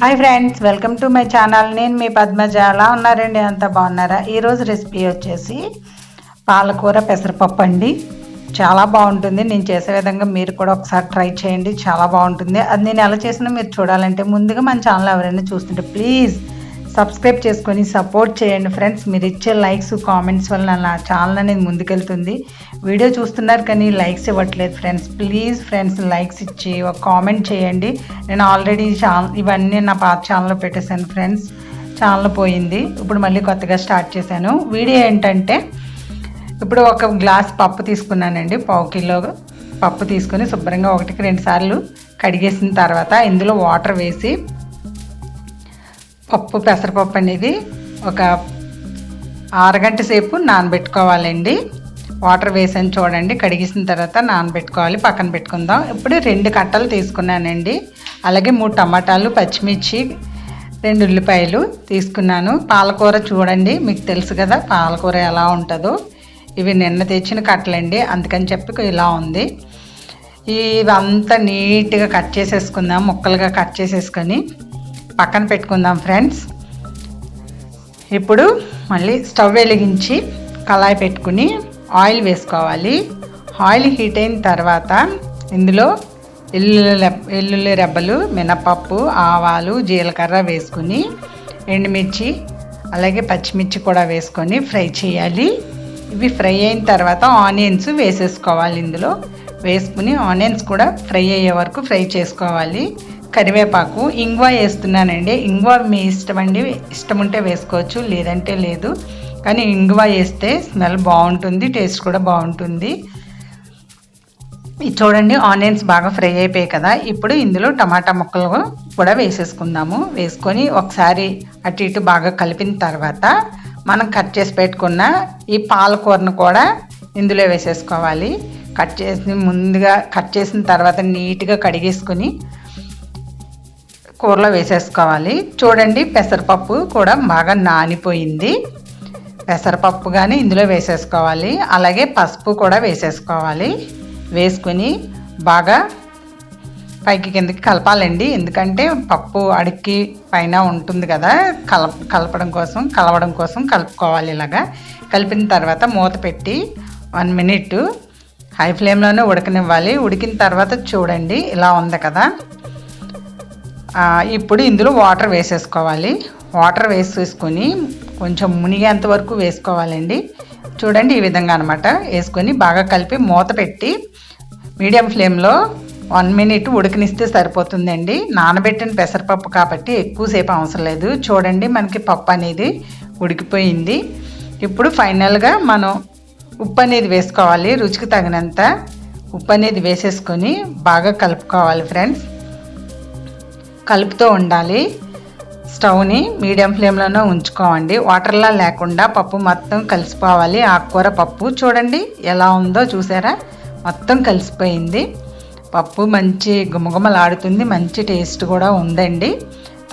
Hi friends welcome to my channel నేను మీ పద్మజ. అలా ఉన్నారండి? అంత బాగున్నారా? ఈరోజు రెసిపీ వచ్చేసి పాలకూర పెసరపప్పు అండి. చాలా బాగుంటుంది. నేను చేసే విధంగా మీరు కూడా ఒకసారి ట్రై చేయండి. చాలా బాగుంటుంది. అది నేను ఎలా చేసినా మీరు చూడాలంటే ముందుగా మన ఛానల్ ఎవరైనా చూస్తుంటే ప్లీజ్ సబ్స్క్రైబ్ చేసుకొని సపోర్ట్ చేయండి ఫ్రెండ్స్. మీరు ఇచ్చే లైక్స్ కామెంట్స్ వల్ల నా ఛానల్ అనేది ముందుకెళ్తుంది. వీడియో చూస్తున్నారు కానీ లైక్స్ ఇవ్వట్లేదు ఫ్రెండ్స్. ప్లీజ్ ఫ్రెండ్స్ లైక్స్ ఇచ్చి ఒక కామెంట్ చేయండి. నేను ఆల్రెడీ ఛానల్ ఇవన్నీ నా పాత ఛానల్లో పెట్టేశాను ఫ్రెండ్స్. ఛానల్ పోయింది. ఇప్పుడు మళ్ళీ కొత్తగా స్టార్ట్ చేశాను. వీడియో ఏంటంటే ఇప్పుడు ఒక గ్లాస్ పప్పు తీసుకున్నానండి. పావు కిలో పప్పు తీసుకొని శుభ్రంగా ఒకటికి రెండు సార్లు కడిగేసిన తర్వాత ఇందులో వాటర్ వేసి పప్పు పెసరపప్పు అనేది ఒక అరగంట సేపు నానబెట్టుకోవాలండి. వాటర్ వేసాను చూడండి కడిగేసిన తర్వాత నానబెట్టుకోవాలి పక్కన పెట్టుకుందాం. ఇప్పుడు రెండు కట్టలు తీసుకున్నానండి. అలాగే మూడు టమాటాలు పచ్చిమిర్చి రెండు ఉల్లిపాయలు తీసుకున్నాను. పాలకూర చూడండి మీకు తెలుసు కదా పాలకూర ఎలా ఉంటుందో. ఇవి నిన్న తెచ్చిన కట్టలండి అందుకని చెప్పి ఇలా ఉంది. ఇవంతా నీట్గా కట్ చేసేసుకుందాం ముక్కలుగా కట్ చేసేసుకొని. పక్కన పెట్టుకుందాం ఫ్రెండ్స్. ఇప్పుడు మళ్ళీ స్టవ్ వెలిగించి కళాయి పెట్టుకుని ఆయిల్ వేసుకోవాలి. ఆయిల్ హీట్ అయిన తర్వాత ఇందులో ఎల్లుల్లి ఎల్లుల్లి రెబ్బలు మినపప్పు ఆవాలు జీలకర్ర వేసుకుని ఎండుమిర్చి అలాగే పచ్చిమిర్చి కూడా వేసుకొని ఫ్రై చేయాలి. ఇవి ఫ్రై అయిన తర్వాత ఆనియన్స్ వేసేసుకోవాలి ఇందులో. వేసుకుని ఆనియన్స్ కూడా ఫ్రై అయ్యే వరకు ఫ్రై చేసుకోవాలి. కరివేపాకు. ఇంగువ వేస్తున్నానండి. ఇంగువ మీ ఇష్టం అండి. ఇష్టం ఉంటే వేసుకోవచ్చు లేదంటే లేదు. కానీ ఇంగువ వేస్తే స్మెల్ బాగుంటుంది టేస్ట్ కూడా బాగుంటుంది. చూడండి ఆనియన్స్ బాగా ఫ్రై అయిపోయాయి కదా. ఇప్పుడు ఇందులో టమాటా ముక్కలు కూడా వేసేసుకుందాము. వేసుకొని ఒకసారి అటు ఇటు బాగా కలిపిన తర్వాత మనం కట్ చేసి పెట్టుకున్న ఈ పాలకూరను కూడా ఇందులో వేసేసుకోవాలి. కట్ చేసి ముందుగా కట్ చేసిన తర్వాత నీట్గా కడిగేసుకొని కూరలో వేసేసుకోవాలి. చూడండి పెసరపప్పు కూడా బాగా నానిపోయింది. పెసరపప్పు కానీ ఇందులో వేసేసుకోవాలి. అలాగే పసుపు కూడా వేసేసుకోవాలి. వేసుకుని బాగా పైకి కిందకి కలపాలండి. ఎందుకంటే పప్పు అడిక్కి పైన ఉంటుంది కదా కల కలపడం కోసం కలవడం కోసం కలుపుకోవాలి ఇలాగా. కలిపిన తర్వాత మూత పెట్టి వన్ మినిట్ హై ఫ్లేమ్లోనే ఉడకనివ్వాలి. ఉడికిన తర్వాత చూడండి ఇలా ఉంది కదా. ఇప్పుడు ఇందులో వాటర్ వేసేసుకోవాలి. వాటర్ వేసేసుకొని కొంచెం మునిగేంత వరకు వేసుకోవాలండి. చూడండి ఈ విధంగా అనమాట వేసుకొని బాగా కలిపి మూత పెట్టి మీడియం ఫ్లేమ్లో వన్ మినిట్ ఉడికినిస్తే సరిపోతుందండి. నానబెట్టిన పెసరపప్పు కాబట్టి ఎక్కువసేపు అవసరం లేదు. చూడండి మనకి పప్పు అనేది ఉడికిపోయింది. ఇప్పుడు ఫైనల్గా మనం ఉప్పు అనేది వేసుకోవాలి. రుచికి తగినంత ఉప్పు అనేది వేసేసుకొని బాగా కలుపుకోవాలి ఫ్రెండ్స్. కలుపుతూ ఉండాలి. స్టవ్ని మీడియం ఫ్లేమ్లోనే ఉంచుకోండి వాటర్లా లేకుండా పప్పు మొత్తం కలిసిపోవాలి. ఆకుకూర పప్పు చూడండి ఎలా ఉందో చూసారా? మొత్తం కలిసిపోయింది. పప్పు మంచి గుమగుమలాడుతుంది మంచి టేస్ట్ కూడా ఉందండి.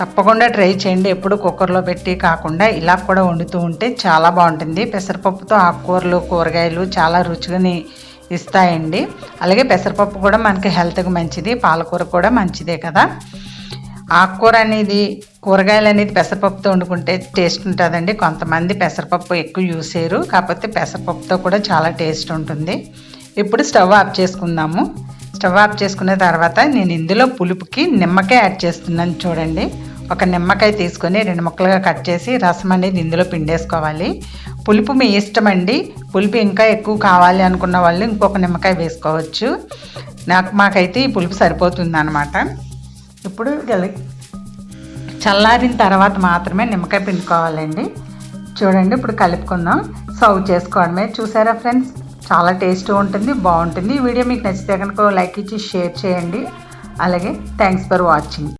తప్పకుండా ట్రై చేయండి. ఎప్పుడు కుక్కర్లో పెట్టి కాకుండా ఇలా కూడా వండుతూ ఉంటే చాలా బాగుంటుంది. పెసరపప్పుతో ఆకుకూరలు కూరగాయలు చాలా రుచిగాని ఇస్తాయండి. అలాగే పెసరపప్పు కూడా మనకి హెల్త్కి మంచిది. పాలకూర కూడా మంచిదే కదా. ఆకుకూర అనేది కూరగాయలు అనేది పెసరపప్పుతో వండుకుంటే టేస్ట్ ఉంటుందండి. కొంతమంది పెసరపప్పు ఎక్కువ యూస్ చేయరు. కాకపోతే పెసరపప్పుతో కూడా చాలా టేస్ట్ ఉంటుంది. ఇప్పుడు స్టవ్ ఆఫ్ చేసుకుందాము. స్టవ్ ఆఫ్ చేసుకున్న తర్వాత నేను ఇందులో పులుపుకి నిమ్మకాయ యాడ్ చేస్తున్నాను చూడండి. ఒక నిమ్మకాయ తీసుకొని రెండు ముక్కలుగా కట్ చేసి రసం అనేది ఇందులో పిండేసుకోవాలి. పులుపు మీ ఇష్టం అండి. పులుపు ఇంకా ఎక్కువ కావాలి అనుకున్న వాళ్ళు ఇంకొక నిమ్మకాయ వేసుకోవచ్చు. నాకు మాకైతే ఈ పులుపు సరిపోతుంది అనమాట ఇప్పుడు చల్లారిన తర్వాత మాత్రమే నిమ్మకాయ పిండుకోవాలండి. చూడండి ఇప్పుడు కలుపుకుందాం. సర్వ్ చేసుకోవడమే. చూసారా ఫ్రెండ్స్? చాలా టేస్ట్ ఉంటుంది బాగుంటుంది. ఈ వీడియో మీకు నచ్చితే కనుక లైక్ ఇచ్చి షేర్ చేయండి. అలాగే థ్యాంక్స్ ఫర్ వాచింగ్.